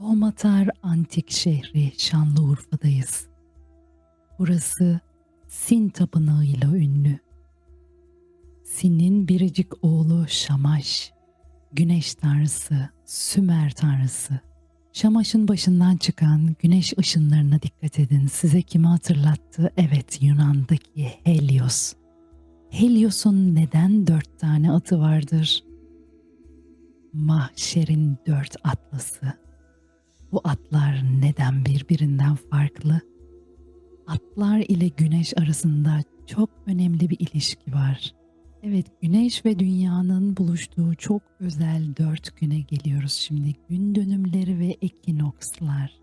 Doğmatar antik şehri Şanlıurfa'dayız. Burası Sin tapınağıyla ünlü. Sin'in biricik oğlu Şamaş, güneş tanrısı, Sümer tanrısı. Şamaş'ın başından çıkan güneş ışınlarına dikkat edin. Size kimi hatırlattı? Evet Yunan'daki Helios. Helios'un neden dört tane atı vardır? Mahşer'in dört atlası. Bu atlar neden birbirinden farklı? Atlar ile güneş arasında çok önemli bir ilişki var. Evet, güneş ve dünyanın buluştuğu çok özel dört güne geliyoruz şimdi. Gün dönümleri ve ekinokslar.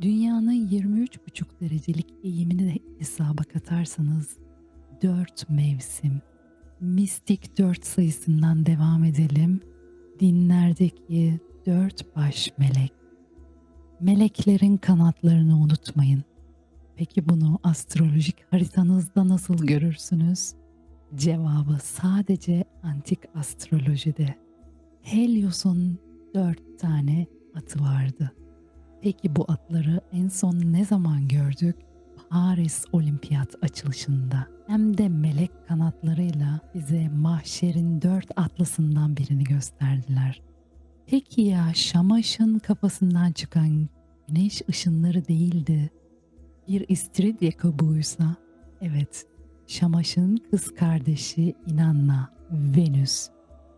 Dünyanın 23,5 derecelik eğimini de hesaba katarsanız dört mevsim. Mistik dört sayısından devam edelim. Dinlerdeki dört baş melek. Meleklerin kanatlarını unutmayın. Peki bunu astrolojik haritanızda nasıl görürsünüz? Cevabı sadece antik astrolojide. Helios'un dört tane atı vardı. Peki bu atları en son ne zaman gördük? Paris Olimpiyat açılışında. Hem de melek kanatlarıyla bize mahşerin dört atlasından birini gösterdiler. Peki ya Şamaş'ın kafasından çıkan güneş ışınları değildi. Bir istiridye kabuğuysa, evet Şamaş'ın kız kardeşi İnanna, Venüs.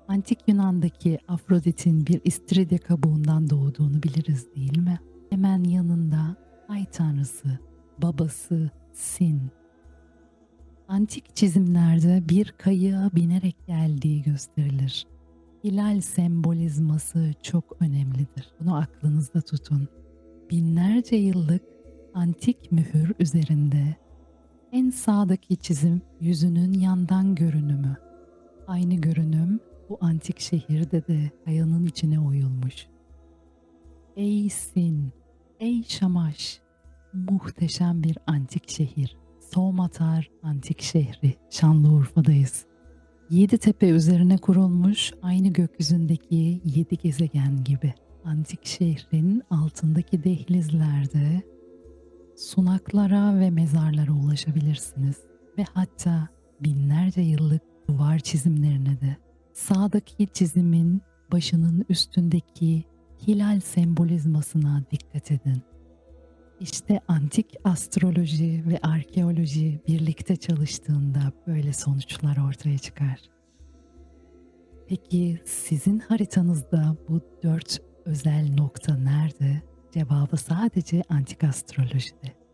Antik Yunan'daki Afrodit'in bir istiridye kabuğundan doğduğunu biliriz değil mi? Hemen yanında ay tanrısı, babası Sin. Antik çizimlerde bir kayığa binerek geldiği gösterilir. Hilal sembolizması çok önemlidir. Bunu aklınızda tutun. Binlerce yıllık antik mühür üzerinde en sağdaki çizim yüzünün yandan görünümü. Aynı görünüm bu antik şehirde de kayanın içine oyulmuş. Ey Sin, ey Şamaş, muhteşem bir antik şehir. Soğmatar Antik Şehri, Şanlıurfa'dayız. Yedi tepe üzerine kurulmuş aynı gökyüzündeki yedi gezegen gibi. Antik şehrin altındaki dehlizlerde sunaklara ve mezarlara ulaşabilirsiniz. Ve hatta binlerce yıllık duvar çizimlerine de. Sağdaki çizimin başının üstündeki hilal sembolizmasına dikkat edin. İşte antik astroloji ve arkeoloji birlikte çalıştığında böyle sonuçlar ortaya çıkar. Peki sizin haritanızda bu dört özel nokta nerede? Cevabı sadece antik astrolojide.